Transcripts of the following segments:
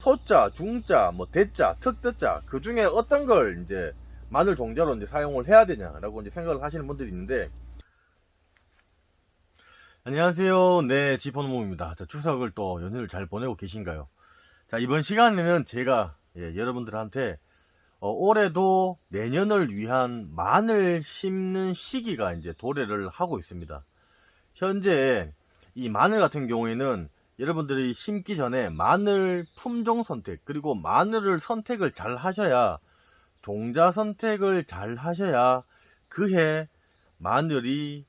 소자, 중자, 뭐 대자, 특대자 그 중에 어떤 걸 이제 마늘 종자로 이제 사용을 해야 되냐라고 이제 생각을 하시는 분들이 있는데 안녕하세요. 네, 지포노모입니다. 자, 추석을 또 연휴를 잘 보내고 계신가요? 자, 이번 시간에는 제가 예, 여러분들한테 어, 올해도 내년을 위한 마늘 심는 시기가 이제 도래를 하고 있습니다. 현재 이 마늘 같은 경우에는 여러분들이 심기 전에 마늘 품종 선택 그리고 마늘을 선택을 잘 하셔야 종자 선택을 잘 하셔야 그해 마늘이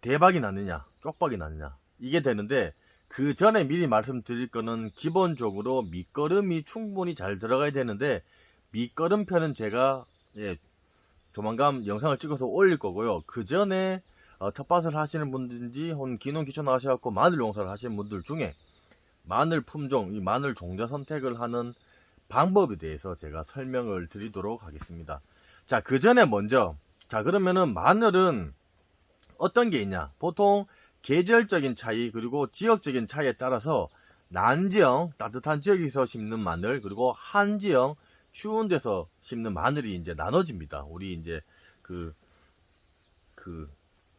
대박이 나느냐 쪽박이 나느냐 이게 되는데 그 전에 미리 말씀드릴 거는 기본적으로 밑거름이 충분히 잘 들어가야 되는데 밑거름 편은 제가 예, 조만간 영상을 찍어서 올릴 거고요. 그 전에 어, 텃밭을 하시는 분든지 혹은 기농 기촌 하셔갖고 마늘 농사를 하시는 분들 중에 마늘 품종, 이 마늘 종자 선택을 하는 방법에 대해서 제가 설명을 드리도록 하겠습니다. 자, 그 전에 먼저, 자, 그러면은 마늘은 어떤 게 있냐? 보통 계절적인 차이, 그리고 지역적인 차이에 따라서 난지형, 따뜻한 지역에서 심는 마늘, 그리고 한지형, 추운 데서 심는 마늘이 이제 나눠집니다. 우리 이제 그, 그,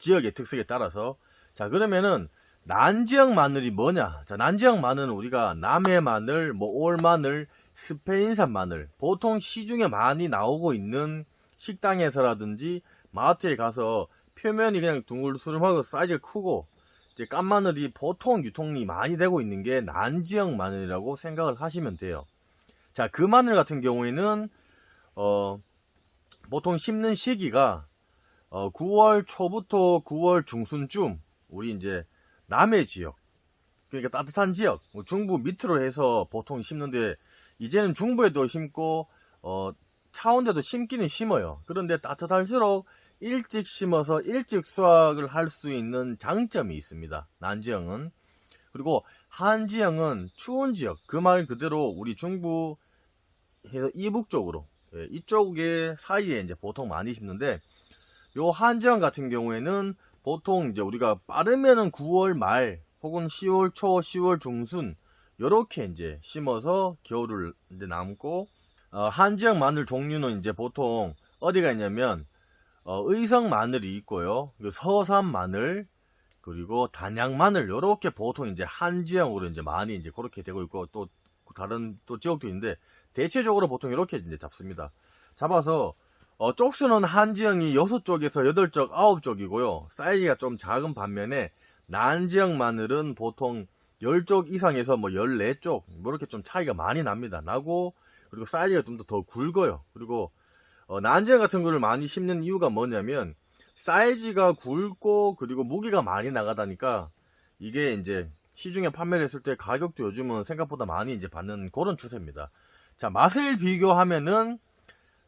지역의 특색에 따라서. 자 그러면은 난지역 마늘이 뭐냐? 자 난지역 마늘은 우리가 남해 마늘 뭐 올 마늘 스페인산 마늘. 보통 시중에 많이 나오고 있는 식당에서라든지 마트에 가서 표면이 그냥 둥글스름하고 사이즈가 크고 이제 깐 마늘이 보통 유통이 많이 되고 있는 게 난지역 마늘이라고 생각을 하시면 돼요. 자그 마늘 같은 경우에는 어 보통 심는 시기가 어, 9월 초부터 9월 중순쯤 우리 이제 남해 지역 그러니까 따뜻한 지역 뭐 중부 밑으로 해서 보통 심는데 이제는 중부에도 심고 어, 차원대도 심기는 심어요. 그런데 따뜻할수록 일찍 심어서 일찍 수확을 할 수 있는 장점이 있습니다. 난지형은. 그리고 한지형은 추운 지역 그 말 그대로 우리 중부 해서 이북 쪽으로 예, 이쪽에 사이에 이제 보통 많이 심는데 요 한지형 같은 경우에는 보통 이제 우리가 빠르면은 9월 말 혹은 10월 초, 10월 중순 요렇게 이제 심어서 겨울을 이제 남고 어, 한지형 마늘 종류는 이제 보통 어디가 있냐면 어, 의성 마늘이 있고요. 그 서산 마늘 그리고 단양 마늘 요렇게 보통 이제 한지형으로 이제 많이 이제 그렇게 되고 있고 또 다른 또 지역도 있는데 대체적으로 보통 이렇게 이제 잡습니다. 잡아서 어, 쪽수는 한지형이 6쪽에서 8쪽, 9쪽이고요. 사이즈가 좀 작은 반면에 난지형 마늘은 보통 10쪽 이상에서 뭐 14쪽, 뭐 이렇게 좀 차이가 많이 납니다. 나고, 그리고 사이즈가 좀더더 굵어요. 그리고, 어, 난지형 같은 거를 많이 심는 이유가 뭐냐면, 사이즈가 굵고, 그리고 무게가 많이 나가다니까, 이게 이제 시중에 판매를 했을 때 가격도 요즘은 생각보다 많이 이제 받는 그런 추세입니다. 자, 맛을 비교하면은,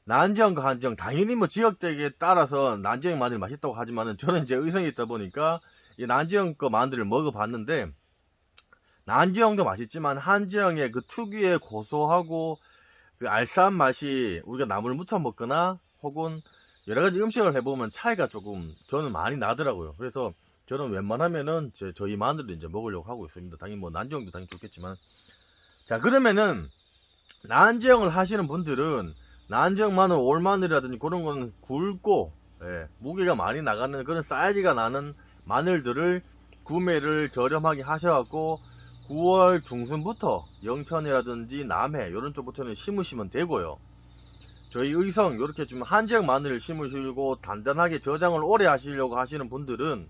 난지형과 한지형 당연히 뭐 지역대에 따라서 난지형 마늘 맛있다고 하지만은 저는 이제 의성이 있다 보니까 이 난지형 거 마늘을 먹어봤는데 난지형도 맛있지만 한지형의 그 특유의 고소하고 그 알싸한 맛이 우리가 나물 무쳐 먹거나 혹은 여러 가지 음식을 해보면 차이가 조금 저는 많이 나더라고요. 그래서 저는 웬만하면은 제, 저희 마늘을 이제 먹으려고 하고 있습니다. 당연히 뭐 난지형도 당연히 좋겠지만 자 그러면은 난지형을 하시는 분들은 난지형 마늘, 올마늘이라든지 그런 거는 굵고 예, 무게가 많이 나가는 그런 사이즈가 나는 마늘들을 구매를 저렴하게 하셔갖고 9월 중순부터 영천이라든지 남해 이런 쪽부터는 심으시면 되고요. 저희 의성 이렇게 좀 한지형 마늘을 심으시고 단단하게 저장을 오래 하시려고 하시는 분들은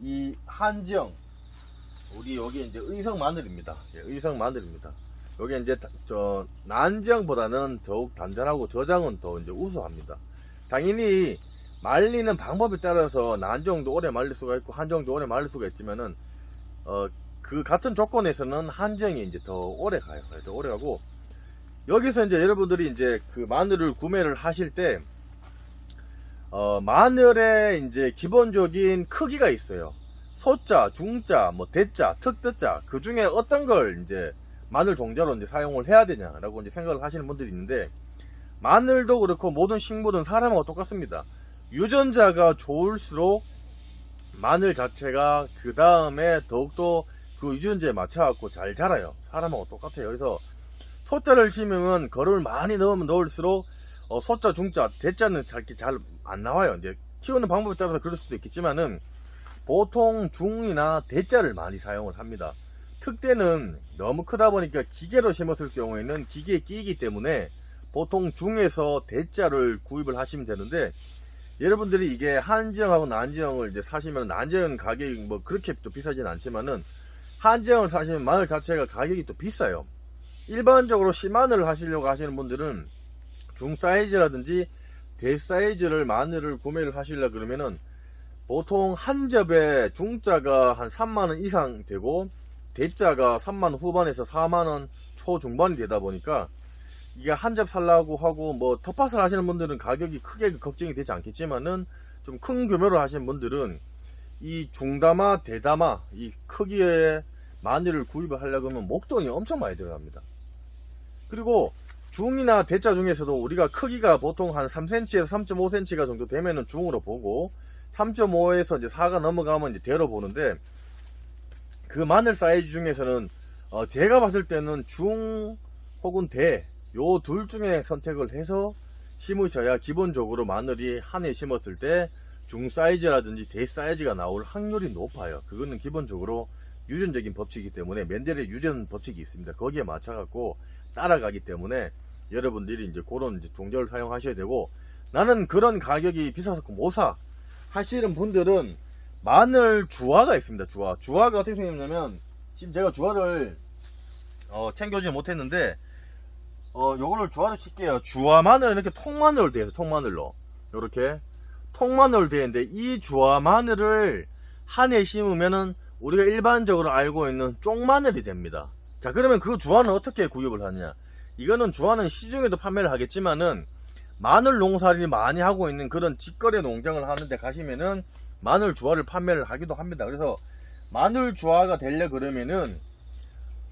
이 한지형 우리 여기 이제 의성 마늘입니다. 예, 의성 마늘입니다. 여기 이제 다- 저 난지형보다는 더욱 단단하고 저장은 더 이제 우수합니다. 당연히 말리는 방법에 따라서 난지형도 오래 말릴 수가 있고 한지형도 오래 말릴 수가 있지만은 어 그 같은 조건에서는 한지형이 이제 더 오래 가요. 예, 더 오래 가고 여기서 이제 여러분들이 이제 그 마늘을 구매를 하실 때 어, 마늘의 이제 기본적인 크기가 있어요. 소자, 중자, 뭐 대자, 특대자 그 중에 어떤 걸 이제 마늘 종자로 이제 사용을 해야 되냐라고 이제 생각을 하시는 분들이 있는데 마늘도 그렇고 모든 식물은 사람하고 똑같습니다. 유전자가 좋을수록 마늘 자체가 그 다음에 더욱더 그 유전자에 맞춰갖고 잘 자라요. 사람하고 똑같아요. 그래서 소자를 심으면 거름을 많이 넣으면 넣을수록 어, 소자, 중자, 대자는 잘 안 나와요. 이제 키우는 방법에 따라서 그럴 수도 있겠지만은 보통 중이나 대자를 많이 사용을 합니다. 특대는 너무 크다 보니까 기계로 심었을 경우에는 기계에 끼이기 때문에 보통 중에서 대자를 구입을 하시면 되는데 여러분들이 이게 한지형하고 난지형을 이제 사시면 난지형 가격이 뭐 그렇게 또 비싸진 않지만은 한지형을 사시면 마늘 자체가 가격이 또 비싸요. 일반적으로 씨마늘을 하시려고 하시는 분들은 중 사이즈라든지 대 사이즈를 마늘을 구매를 하시려 그러면은 보통 한 접에 중자가 한 3만원 이상 되고 대자가 3만원 후반에서 4만원 초중반이 되다 보니까 이게 한 접 살라고 하고 뭐 텃밭을 하시는 분들은 가격이 크게 걱정이 되지 않겠지만은 좀 큰 규모로 하시는 분들은 이 중다마 대다마 이 크기의 마늘을 구입을 하려고 하면 목돈이 엄청 많이 들어갑니다. 그리고 중이나 대자 중에서도 우리가 크기가 보통 한 3cm에서 3.5cm가 정도 되면은 중으로 보고 3.5에서 이제 4가 넘어가면 이제 대로 보는데 그 마늘 사이즈 중에서는 어 제가 봤을 때는 중 혹은 대 요 둘 중에 선택을 해서 심으셔야 기본적으로 마늘이 한 해 심었을 때 중 사이즈라든지 대 사이즈가 나올 확률이 높아요. 그거는 기본적으로 유전적인 법칙이기 때문에 맨델의 유전 법칙이 있습니다. 거기에 맞춰 갖고 따라가기 때문에 여러분들이 이제 그런 이제 종자를 사용하셔야 되고 나는 그런 가격이 비싸서 못 사. 하시는 분들은 마늘 주화가 있습니다. 주화. 주화가 어떻게 생겼냐면 지금 제가 주화를 어, 챙겨주지 못했는데 어, 요거를 주화로 칠게요. 주화 마늘은 이렇게 되어 있어요. 통마늘로. 요렇게 통마늘로 되어 있는데 이 주화 마늘을 한 해 심으면은 우리가 일반적으로 알고 있는 쪽마늘이 됩니다. 자, 그러면 그 주화는 어떻게 구입을 하느냐? 이거는 주화는 시중에도 판매를 하겠지만은 마늘 농사를 많이 하고 있는 그런 직거래 농장을 하는데 가시면은 마늘 주화를 판매를 하기도 합니다. 그래서 마늘 주화가 되려 그러면은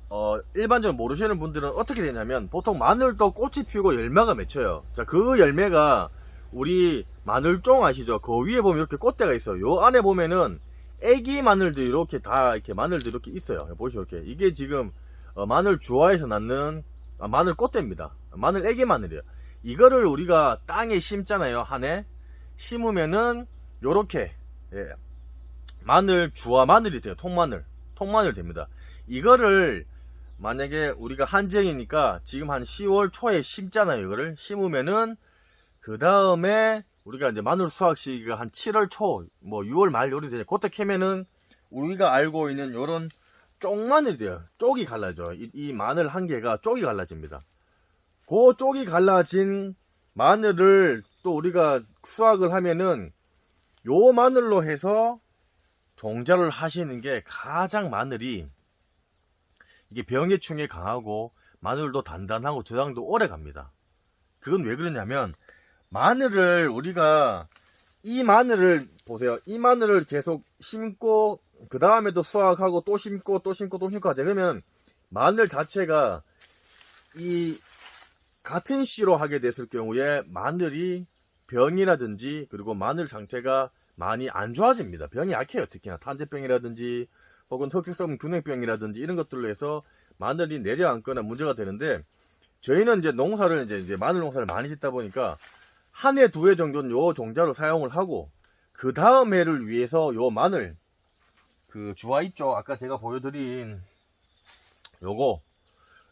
어 일반적으로 모르시는 분들은 어떻게 되냐면 보통 마늘도 꽃이 피고 열매가 맺혀요. 자 그 열매가 우리 마늘종 아시죠? 그 위에 보면 이렇게 꽃대가 있어요. 요 안에 보면은 애기 마늘도 이렇게 다 이렇게 마늘도 이렇게 있어요. 보시죠 이렇게 이게 지금 어, 마늘 주화에서 낳는 아, 마늘 꽃대입니다. 마늘 애기 마늘이에요. 이거를 우리가 땅에 심잖아요. 한 해 심으면은 요렇게 예, 마늘 주화 마늘이 돼요. 통마늘 통마늘 됩니다. 이거를 만약에 우리가 한정이니까 지금 한 10월 초에 심잖아요. 이거를 심으면은 그 다음에 우리가 이제 마늘 수확 시기가 한 7월 초, 뭐 6월 말 요리 되죠. 그때 캐면은 우리가 알고 있는 요런 쪽마늘이 돼요. 쪽이 갈라져. 이, 이 마늘 한 개가 쪽이 갈라집니다. 그 쪽이 갈라진 마늘을 또 우리가 수확을 하면은 요 마늘로 해서 종자를 하시는 게 가장 마늘이 이게 병해충에 강하고 마늘도 단단하고 저장도 오래 갑니다. 그건 왜 그러냐면 마늘을 우리가 이 마늘을 보세요. 이 마늘을 계속 심고 그 다음에도 수확하고 또 심고 또 심고 또 심고 하자 그러면 마늘 자체가 이 같은 씨로 하게 됐을 경우에 마늘이 병이라든지 그리고 마늘 상태가 많이 안 좋아집니다. 병이 약해요. 특히나 탄저병이라든지 혹은 흑색성 균행병이라든지 이런 것들로 해서 마늘이 내려앉거나 문제가 되는데 저희는 이제 농사를 이제, 이제 마늘 농사를 많이 짓다 보니까 한 해 두 해 정도는 요 종자로 사용을 하고 그 다음 해를 위해서 요 마늘 그 주화 있죠 아까 제가 보여드린 요거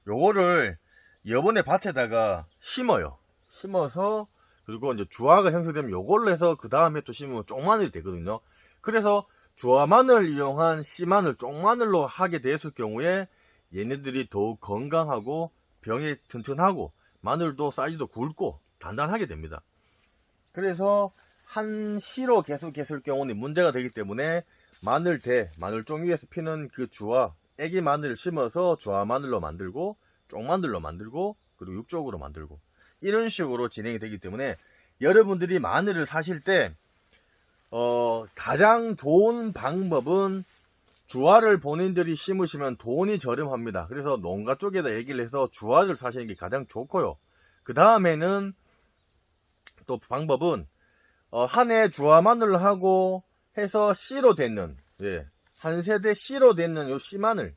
요거를 이번에 밭에다가 심어요 심어서 그리고 이제 주화가 형성되면 요걸로 해서 그 다음에 또 심으면 쪽마늘이 되거든요 그래서 주화 마늘을 이용한 씨마늘 쪽마늘로 하게 됐을 경우에 얘네들이 더욱 건강하고 병에 튼튼하고 마늘도 사이즈도 굵고 단단하게 됩니다. 그래서 한 씨로 계속 했을 경우는 문제가 되기 때문에 마늘 대 마늘종 위에서 피는 그 주화 애기 마늘을 심어서 주화 마늘로 만들고 쪽마늘로 만들고 그리고 육쪽으로 만들고 이런 식으로 진행이 되기 때문에 여러분들이 마늘을 사실 때 어, 가장 좋은 방법은 주화를 본인들이 심으시면 돈이 저렴합니다. 그래서 농가 쪽에다 얘기를 해서 주화를 사시는 게 가장 좋고요. 그 다음에는 또 방법은 어, 한 해 주화 마늘을 하고 해서 씨로 되는 예, 한 세대 씨로 되는 요 씨마늘,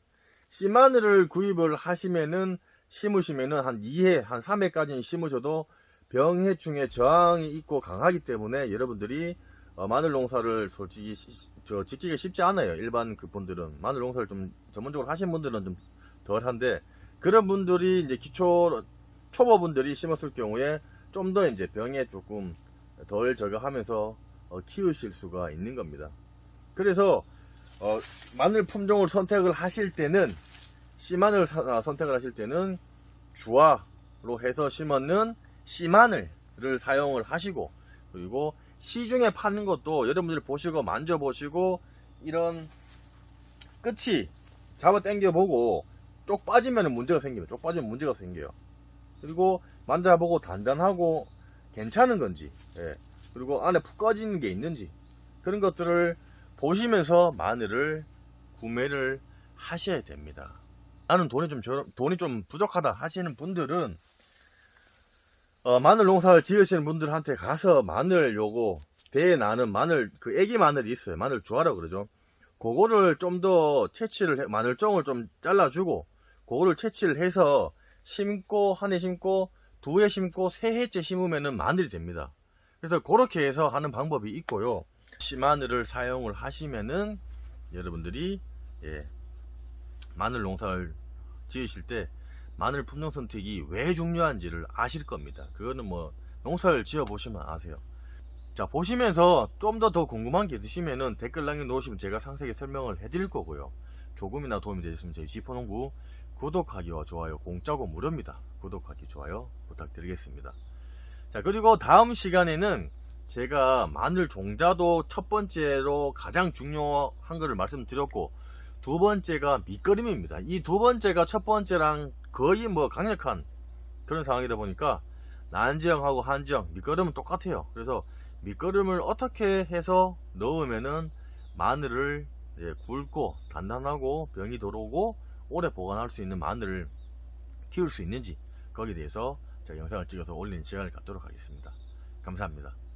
씨마늘을 구입을 하시면은 심으시면은 한 2해, 한 3해까지는 심으셔도 병해충에 저항이 있고 강하기 때문에 여러분들이 어, 마늘 농사를 솔직히 시- 저 짓기가 쉽지 않아요. 일반 그 분들은 마늘 농사를 좀 전문적으로 하신 분들은 좀 덜한데 그런 분들이 이제 기초 초보분들이 심었을 경우에 좀 더 이제 병에 조금 덜 저거하면서 어, 키우실 수가 있는 겁니다. 그래서 어, 마늘 품종을 선택을 하실 때는 씨마늘 사- 아, 선택을 하실 때는 주화로 해서 심었는 씨마늘을 사용을 하시고 그리고 시중에 파는 것도 여러분들이 보시고 만져보시고 이런 끝이 잡아 당겨 보고 쪽 빠지면 문제가 생깁니다. 쪽 빠지면 문제가 생겨요. 그리고 만져보고 단단하고 괜찮은 건지 예. 그리고 안에 푹 꺼지는 게 있는지 그런 것들을 보시면서 마늘을 구매를 하셔야 됩니다. 나는 돈이 좀 저- 돈이 좀 부족하다 하시는 분들은 어, 마늘 농사를 지으시는 분들한테 가서 마늘 요거 대에 나는 마늘 그 애기 마늘이 있어요. 마늘 주화라고 그러죠. 그거를 좀 더 채취를 해, 마늘종을 좀 잘라주고 그거를 채취를 해서 심고 한 해 심고 두 해 심고 세 해째 심으면은 마늘이 됩니다. 그래서 그렇게 해서 하는 방법이 있고요. 씨마늘을 사용을 하시면은 여러분들이 예, 마늘 농사를 지으실 때 마늘 품종 선택이 왜 중요한지를 아실 겁니다. 그거는 뭐 농사를 지어 보시면 아세요. 자 보시면서 좀 더 더 궁금한 게 있으시면은 댓글 남겨놓으시면 제가 상세하게 설명을 해드릴 거고요. 조금이나 도움이 되셨으면 저희 지포농구 구독하기와 좋아요 공짜고 무료입니다. 구독하기 좋아요 부탁드리겠습니다. 자 그리고 다음 시간에는 제가 마늘 종자도 첫 번째로 가장 중요한 것을 말씀드렸고 두 번째가 밑거름입니다. 이 두 번째가 첫 번째랑 거의 뭐 강력한 그런 상황이다 보니까 난지형하고 한지형 밑거름은 똑같아요. 그래서 밑거름을 어떻게 해서 넣으면은 마늘을 예, 굵고 단단하고 병이 들어오고 오래 보관할 수 있는 마늘을 키울 수 있는지 거기에 대해서 제가 영상을 찍어서 올리는 시간을 갖도록 하겠습니다. 감사합니다.